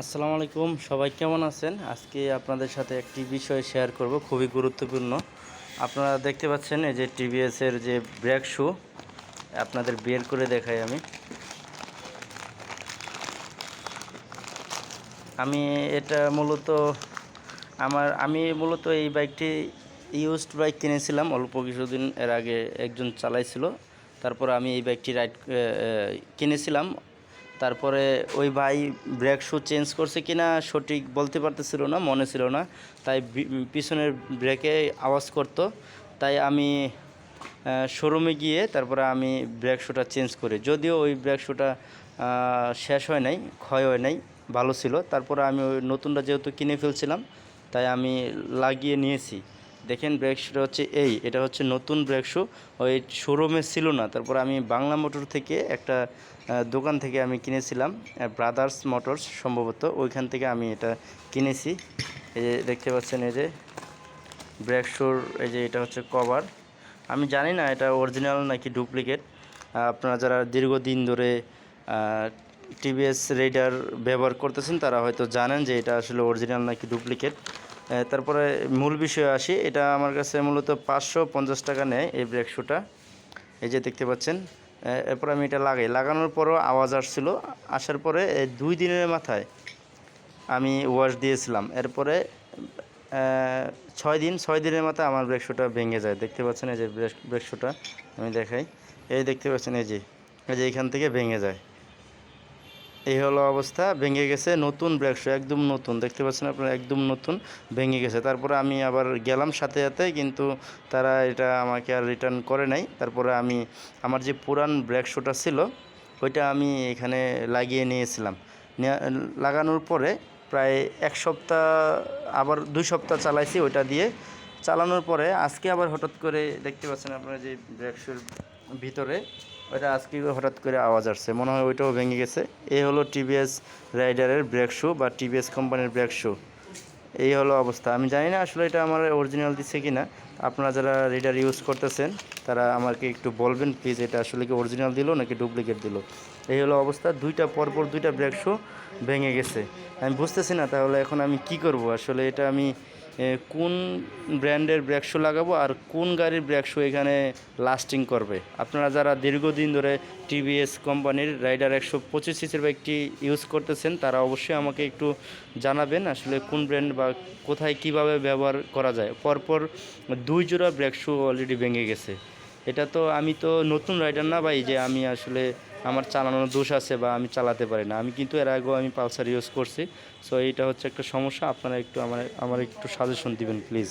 আসসালামু আলাইকুম, সবাই কেমন আছেন? আজকে আপনাদের সাথে একটি বিষয় শেয়ার করব, খুবই গুরুত্বপূর্ণ। আপনারা দেখতে পাচ্ছেন এই যে টিভিএস এর যে ব্রেক শু, আপনাদের বের করে দেখাই আমি। আমি এটা মূলত আমার, আমি মূলত এই বাইকটি ইউজড বাইক কিনেছিলাম, অল্প কিছুদিন এর আগে একজন চালাইছিল। তারপর আমি এই বাইকটি রাইড কিনেছিলাম। তারপরে ওই ভাই ব্রেক শু চেঞ্জ করছে কি না সঠিক বলতে পারতেছিল না, মনে ছিল না। তাই পিছনের ব্রেকে আওয়াজ করতো। তাই আমি শোরুমে গিয়ে তারপরে আমি ব্রেক শুটা চেঞ্জ করি। যদিও ওই ব্রেক শুটা শেষ হয় নাই, ক্ষয় হয় নাই, ভালো ছিল। তারপরে আমি ওই নতুনটা যেহেতু কিনে ফেলছিলাম, তাই আমি লাগিয়ে নিয়েছি। দেখেন ব্রেক শুটা হচ্ছে এই, এটা হচ্ছে নতুন ব্রেক শু ওই শোরুমে ছিল না, তারপর আমি বাংলা মোটর থেকে একটা দোকান থেকে আমি কিনেছিলাম ব্রাদার্স মোটরস সম্ভবত, ওইখান থেকে আমি এটা কিনেছি। এই যে দেখতে পাচ্ছেন, এই যে ব্রেক শুর এই যে এটা হচ্ছে কভার আমি জানি না এটা অরিজিনাল নাকি ডুপ্লিকেট আপনারা যারা দীর্ঘদিন ধরে টিভিএস রেডার ব্যবহার করতেছেন, তারা হয়তো জানেন যে এটা আসলে অরিজিনাল নাকি ডুপ্লিকেট তারপরে মূল বিষয়ে আসি। এটা আমার কাছে মূলত পাঁচশো পঞ্চাশ টাকা নেয় এই ব্রেক শুটা। এই যে দেখতে পাচ্ছেন এরপর আমি এটা লাগাই। লাগানোর পরও আওয়াজ আসছিল। আসার পরে দুই দিনের মাথায় আমি ওয়াশ দিয়েছিলাম। এরপরে ছয় দিন, ছয় দিনের মাথায় আমার ব্রেক শুটা ভেঙে যায়। দেখতে পাচ্ছেন এই যে ব্রেক ব্রেক শুটা আমি দেখাই। এই দেখতে পাচ্ছেন এই যে এই যে এখান থেকে ভেঙে যায়। এই হলো অবস্থা, ভেঙে গেছে, নতুন ব্রেক শু একদম নতুন। দেখতে পাচ্ছেন আপনারা, একদম নতুন, ভেঙে গেছে। তারপরে আমি আবার গেলাম সাথে সাথে, কিন্তু তারা এটা আমাকে আর রিটার্ন করে নাই। তারপরে আমি, আমার যে পুরান ব্রেক শুটা ছিল, ওইটা আমি এখানে লাগিয়ে নিয়েছিলাম। নেয়া- লাগানোর পরে প্রায় এক সপ্তাহ, আবার দুই সপ্তাহ চালাইছি ওইটা দিয়ে। চালানোর পরে আজকে আবার হঠাৎ করে দেখতে পাচ্ছেন আপনারা যে ব্রেক শুর ভিতরে ওইটা আজকে হঠাৎ করে আওয়াজ আসছে। মনে হয় ওইটাও ভেঙে গেছে। এই হলো টিভিএস রাইডারের ব্রেক শু বা টিভিএস কোম্পানির ব্রেক শু এই হলো অবস্থা। আমি জানি না আসলে এটা আমার অরিজিনাল দিচ্ছে কি না আপনারা যারা রিডার ইউজ করতেছেন, তারা আমাকে একটু বলবেন প্লিজ এটা আসলে কি অরিজিনাল দিল নাকি ডুপ্লিকেট দিল? এই হলো অবস্থা। দুইটা পরপর দুইটা ব্রেক শু ভেঙে গেছে। আমি বুঝতেছি না তাহলে এখন আমি কি করব? আসলে এটা আমি কোন ব্র্যান্ডের ব্রেক শু লাগাবো আর কোন গাড়ির ব্রেক শু এখানে লাস্টিং করবে? আপনারা যারা দীর্ঘদিন ধরে টিভিএস কোম্পানির রাইডার একশো পঁচিশ সিসির বাইকটি ইউজ করতেছেন, তারা অবশ্যই আমাকে একটু জানাবেন আসলে কোন ব্র্যান্ড বা কোথায় কীভাবে ব্যবহার করা যায়। পরপর দুই জোড়া ব্রেক শু অলরেডি ভেঙে গেছে। এটা তো আমি তো নতুন রাইডার না ভাই, যে আমি আসলে আমার চালানোর দোষ আছে বা আমি চালাতে পারি না। আমি কিন্তু এর আগেও আমি পালসার ইউজ করছি। সো এইটা হচ্ছে একটা সমস্যা। আপনারা একটু আমার আমার একটু সাজেশন দিবেন প্লিজ